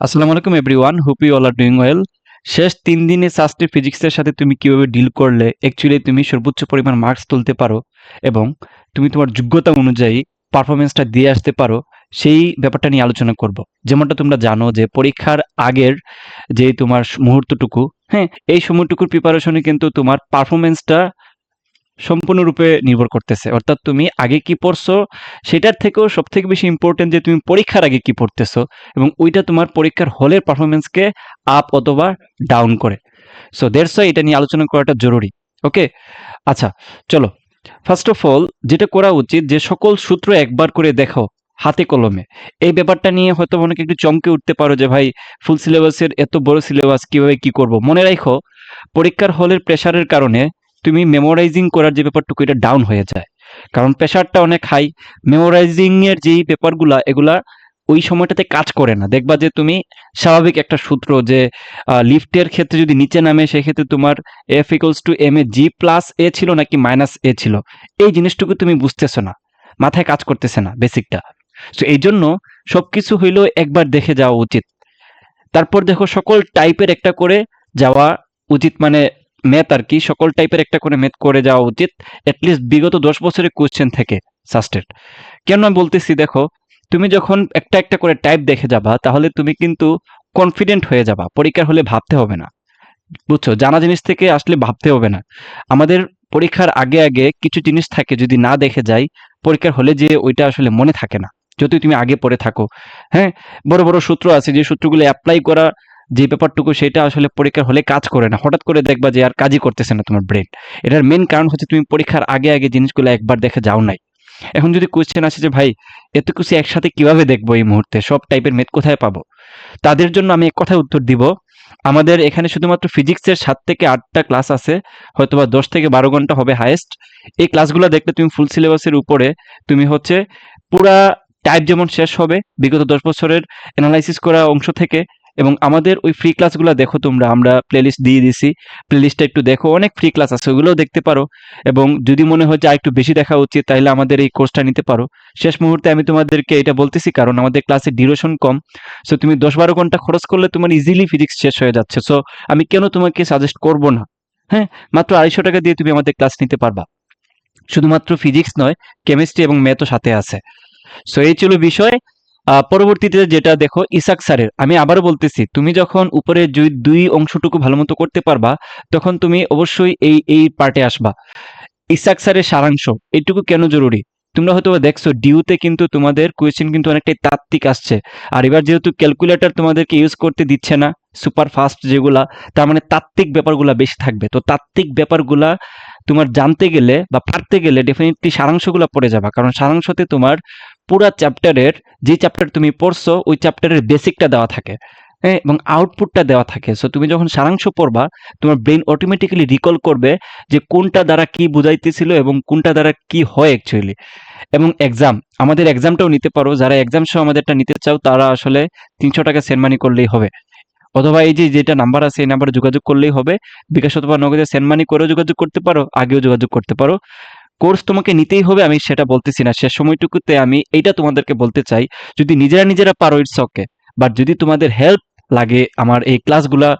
আসসালামু আলাইকুম everyone hope you all are doing well শেষ তিন দিনে সাস্টে ফিজিক্সের সাথে তুমি কীভাবে ডিল করলে অ্যাকচুয়ালি তুমি সর্বোচ্চ পরিমাণ মার্কস তুলতে পারো এবং তুমি তোমার যোগ্যতা অনুযায়ী পারফরমেন্সটা দিয়ে আসতে পারো, সেই ব্যাপারটা নিয়ে আলোচনা করব। যেমনটা তোমরা জানো যে পরীক্ষার আগের যে তোমার মুহূর্তটুকু হ্যাঁ এই সময়টুকুর প্রিপারেশনে কিন্তু তোমার পারফরমেন্সটা সম্পূর্ণরূপে নির্ভর করতেছে। অর্থাৎ তুমি আগে কি পড়ছো, সেটার থেকেও সব থেকে বেশি ইম্পর্টেন্ট যে তুমি পরীক্ষার আগে কি পড়তেছো এবং ওইটা তোমার পরীক্ষার হলের পারফরমেন্সকে আপ অথবা ডাউন করে। সো দেড়স এটা নিয়ে আলোচনা করাটা জরুরি। ওকে আচ্ছা চলো। ফার্স্ট অফ অল যেটা করা উচিত যে সকল সূত্র একবার করে দেখো হাতে কলমে। এই ব্যাপারটা নিয়ে হয়তো অনেকে একটু চমকে উঠতে পারো যে, ভাই ফুল সিলেবাসের এত বড় সিলেবাস কীভাবে কি করব? মনে রাখো পরীক্ষার হলের প্রেশারের কারণে তুমি মেমোরাইজিং করার যে ব্যাপারটুকু, এটা ডাউন হয়ে যায়। কারণ প্রেশারটা অনেক হাই মেমোরাইজিং এর যেই পেপারগুলা এগুলা ওই সময়টাতে কাজ করে না। দেখবা যে তুমি স্বাভাবিক একটা সূত্র যে লিফটের ক্ষেত্রে যদি নিচে নামে, সেক্ষেত্রে তোমার F equals to M A G plus A ছিল নাকি মাইনাস এ ছিল? এই জিনিসটুকু তুমি বুঝতেছো না। মাথায় কাজ করতেছে না বেসিকটা সো এই জন্য সবকিছু হইলেও একবার দেখে যাওয়া উচিত। তারপর দেখো সকল টাইপের একটা করে যাওয়া উচিত। মানে ম্যাথ আর কি, সকল টাইপের একটা করে ম্যাথ করে যাওয়া উচিত অ্যাটলিস্ট বিগত দশ বছরের কোয়েশ্চেন থেকে সাস্টেড কেন আমি বলতেছি, দেখো, তুমি যখন একটা একটা করে টাইপ দেখে যাবা, তাহলে তুমি কিন্তু কনফিডেন্ট হয়ে যাবা, পরীক্ষার হলে ভাবতে হবে না। বুঝছ? জানা জিনিস থেকে আসলে ভাবতে হবে না। আমাদের পরীক্ষার আগে আগে কিছু জিনিস থাকে, যদি না দেখে যাই, পরীক্ষার হলে যে ওইটা আসলে মনে থাকে না। যদি তুমি আগে পড়ে থাকো হ্যাঁ? বড় বড় সূত্র আছে, যে সূত্রগুলো অ্যাপ্লাই করা যে ব্যাপারটুকু সেটা আসলে পরীক্ষার হলে কাজ করে না। হঠাৎ করে দেখবা যে আর কাজই করতেছে না তোমার ব্রেন এটার মেন কারণ হচ্ছে তুমি পরীক্ষার আগে আগে জিনিসগুলো একবার দেখে যাও নাই। এখন যদি কোয়েশ্চেন আসে যে, ভাই, এত কিছু একসাথে কীভাবে দেখব এই মুহূর্তে? সব টাইপের মেথ কোথায় পাবো? তাদের জন্য আমি এক কথায় উত্তর দিব, আমাদের এখানে শুধুমাত্র ফিজিক্সের সাত থেকে আটটা ক্লাস আছে, হয়তোবা দশ থেকে বারো ঘণ্টা হবে হায়েস্ট এই ক্লাসগুলো দেখলে তুমি ফুল সিলেবাসের উপরে তুমি হচ্ছে পুরা টাইপ যেমন শেষ হবে, বিগত দশ বছরের অ্যানালাইসিস করা অংশ থেকে এবং আমাদের ওই ফ্রি ক্লাসগুলো দেখো তোমরা, আমরা প্লেলিস্ট দিয়ে দিছি। প্লেলিস্টটা একটু দেখো, অনেক ফ্রি ক্লাস আছে, ওগুলোও দেখতে পারো। এবং যদি মনে হয় যে আর একটু বেশি দেখা উচিত, তাহলে আমাদের এই কোর্সটা নিতে পারো। শেষ মুহূর্তে আমি তোমাদেরকে এটা বলতেছি, কারণ আমাদের ক্লাসের ডিউরেশন কম। সো তুমি দশ বারো ঘণ্টা খরচ করলে তোমার ইজিলি ফিজিক্স শেষ হয়ে যাচ্ছে। সো আমি কেন তোমাকে সাজেস্ট করব না? হ্যাঁ মাত্র আড়াইশো টাকা দিয়ে তুমি আমাদের ক্লাস নিতে পারবা। শুধুমাত্র ফিজিক্স নয় কেমিস্ট্রি এবং ম্যাথও সাথে আছে। সো এই ছিল বিষয়। পরবর্তীতে যেটা দেখো, ইসাক স্যারের, আমি আবারও বলতেছি, তুমি যখন উপরে দুই অংশটুকু ভালো মতো করতে পারবা, তখন তুমি অবশ্যই এই এই পার্টে আসবা। ইসাক স্যারের সারাংশ, এটুকু কেন জরুরি? তোমরা হয়তো দেখছ, ডিউতে কিন্তু তোমাদের কোয়েশ্চেন কিন্তু অনেকটাই তাত্ত্বিক আসছে। আর এবার যেহেতু ক্যালকুলেটর তোমাদেরকে ইউজ করতে দিচ্ছে না সুপার ফাস্ট যেগুলা, তার মানে তাত্ত্বিক ব্যাপারগুলা বেশি থাকবে। তো তাত্ত্বিক ব্যাপারগুলা তোমার জানতে গেলে বা পারতে গেলে ডেফিনেটলি সারাংশগুলো পড়ে যাবা। কারণ সারাংশতে তোমার পুরা চ্যাপ্টারের যে চ্যাপ্টার তুমি পড়ছো, ওই চ্যাপ্টারের বেসিকটা দেওয়া থাকে হ্যাঁ? এবং আউটপুটটা দেওয়া থাকে। সো তুমি যখন সারাংশ পড়বা, তোমার ব্রেন অটোমেটিক্যালি রিকল করবে যে কোনটা দ্বারা কি বুঝাইতেছিল এবং কোনটা দ্বারা কি হয় অ্যাকচুয়ালি এবং এক্সাম আমাদের এক্সামটাও নিতে পারো। যারা এক্সাম সহ আমাদেরটা নিতে চাও, তারা আসলে তিনশো টাকা সেন্ড মানি করলেই হবে। অথবা এই যেটা নাম্বার আছে, এই নাম্বারে যোগাযোগ করলেই হবে। বিকাশ অথবা নগদে সেন্ড মানি করেও যোগাযোগ করতে পারো, আগেও যোগাযোগ করতে পারো। কোর্স তোমাকে নিতেই হবে, আমি সেটা বলতেছি না। শেষ সময়টুকুতে আমি এইটা তোমাদেরকে বলতে চাই, যদি নিজেরা নিজেরা পারো ইটস ওকে বাট যদি তোমাদের হেল্প লাগে, আমার এই ক্লাসগুলা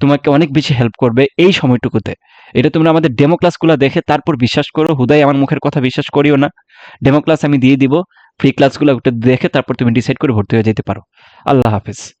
তোমাকে অনেক বেশি হেল্প করবে এই সময়টুকুতে। এটা তোমরা আমাদের ডেমো ক্লাসগুলো দেখে তারপর বিশ্বাস করো। হুদাই, আমার মুখের কথা বিশ্বাস করিও না। ডেমো ক্লাস আমি দিয়ে দিব ফ্রি ক্লাসগুলো দেখে তারপর তুমি ডিসাইড করে ভর্তি হয়ে যেতে পারো। আল্লাহ হাফেজ।